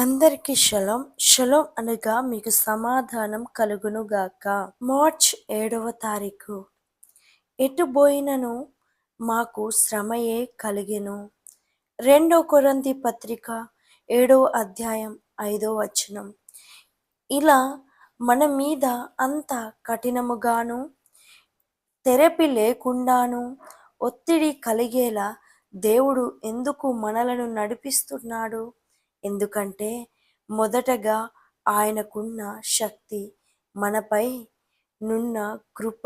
అందరికీ shalom shalom అనగా మీకు సమాధానం కలుగునుగాక. మార్చ్ ఏడవ తారీఖు. ఎటు పోయినను మాకు శ్రమయే కలిగెను. రెండో కొరంతి పత్రిక ఏడవ అధ్యాయం ఐదో వచనం. ఇలా మన మీద అంత కఠినముగాను తెరపి లేకుండాను ఒత్తిడి కలిగేలా దేవుడు ఎందుకు మనలను నడిపిస్తున్నాడు? ఎందుకంటే మొదటగా ఆయనకున్న శక్తి మనపై నున్న కృప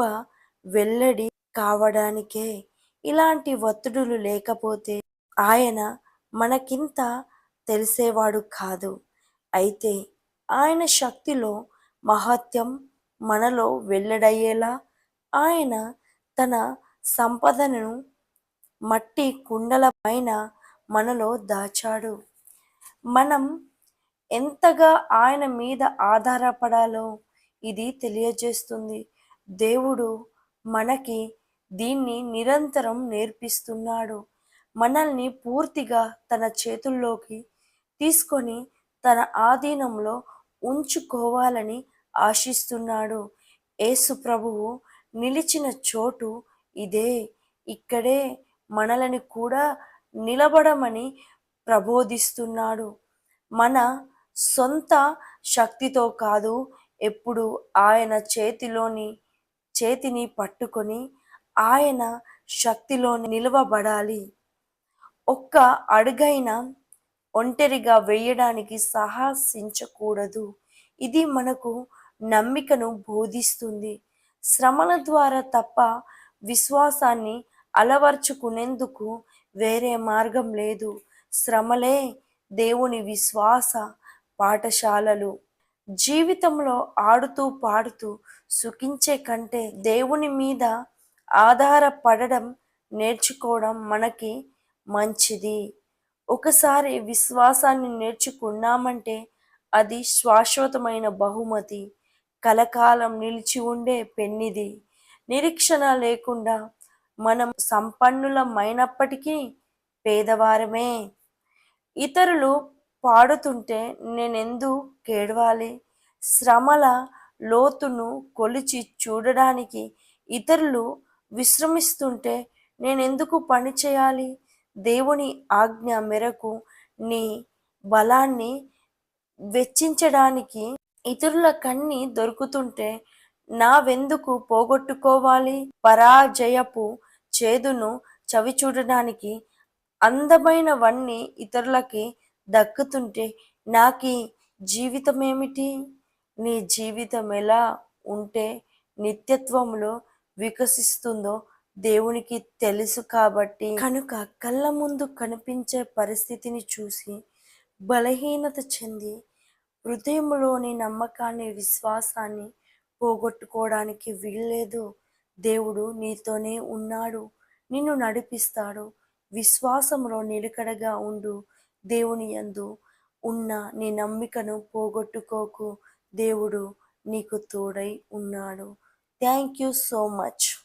వెల్లడి కావడానికే ఇలాంటి ఒత్తిడులు లేకపోతే ఆయన మనకింత తెలిసేవాడు కాదు. అయితే ఆయన శక్తిలో మహత్యం మనలో వెల్లడయ్యేలా ఆయన తన సంపదను మట్టి కుండల పైన మనలో దాచాడు. మనం ఎంతగా ఆయన మీద ఆధారపడాలో ఇది తెలియజేస్తుంది. దేవుడు మనకి దీన్ని నిరంతరం నేర్పిస్తున్నాడు. మనల్ని పూర్తిగా తన చేతుల్లోకి తీసుకొని తన ఆధీనంలో ఉంచుకోవాలని ఆశిస్తున్నాడు. యేసు ప్రభువు నిలిచిన చోటు ఇదే. ఇక్కడే మనలని కూడా నిలబడమని ప్రబోధిస్తున్నాడు. మన సొంత శక్తితో కాదు ఎప్పుడు ఆయన చేతిలోని చేతిని పట్టుకొని ఆయన శక్తిలో నిలవబడాలి. ఒక్క అడుగైన ఒంటరిగా వేయడానికి సాహసించకూడదు. ఇది మనకు నమ్మికను బోధిస్తుంది. శ్రమల ద్వారా తప్ప విశ్వాసాన్ని అలవర్చుకునేందుకు వేరే మార్గం లేదు. శ్రమలే దేవుని విశ్వాస పాఠశాలలు. జీవితంలో ఆడుతూ పాడుతూ సుఖించే కంటే దేవుని మీద ఆధారపడడం నేర్చుకోవడం మనకి మంచిది. ఒకసారి విశ్వాసాన్ని నేర్చుకున్నామంటే అది శాశ్వతమైన బహుమతి. కలకాలం నిలిచి ఉండే పెన్నిది. నిరీక్షణ లేకుండా మనం సంపన్నులమైనప్పటికీ పేదవారమే ఇతరులు పాడుతుంటే నేనెందు కేడవాలి? శ్రమల లోతును కొలిచి చూడడానికి ఇతరులు విశ్రమిస్తుంటే నేనెందుకు పని చేయాలి? దేవుని ఆజ్ఞ మేరకు నీ బలాన్ని వెచ్చించడానికి ఇతరుల కన్ని దొరుకుతుంటే నావెందుకు పోగొట్టుకోవాలి? పరాజయపు చేదును చవి చూడడానికి అందమైనవన్నీ ఇతరులకి దక్కుతుంటే నాకి జీవితం ఏమిటి నీ జీవితం ఎలా ఉంటే నిత్యత్వంలో వికసిస్తుందో దేవునికి తెలుసు కాబట్టి. కనుక కళ్ళ ముందు కనిపించే పరిస్థితిని చూసి బలహీనత చెంది హృదయంలోని నమ్మకాన్ని విశ్వాసాన్ని పోగొట్టుకోవడానికి వీల్లేదు. దేవుడు నీతోనే ఉన్నాడు. నిన్ను నడిపిస్తాడు. విశ్వాసంలో నిలకడగా ఉండు. దేవుని యందు ఉన్న నీ నమ్మికను పోగొట్టుకోకు. దేవుడు నీకు తోడై ఉన్నాడు. Thank you so much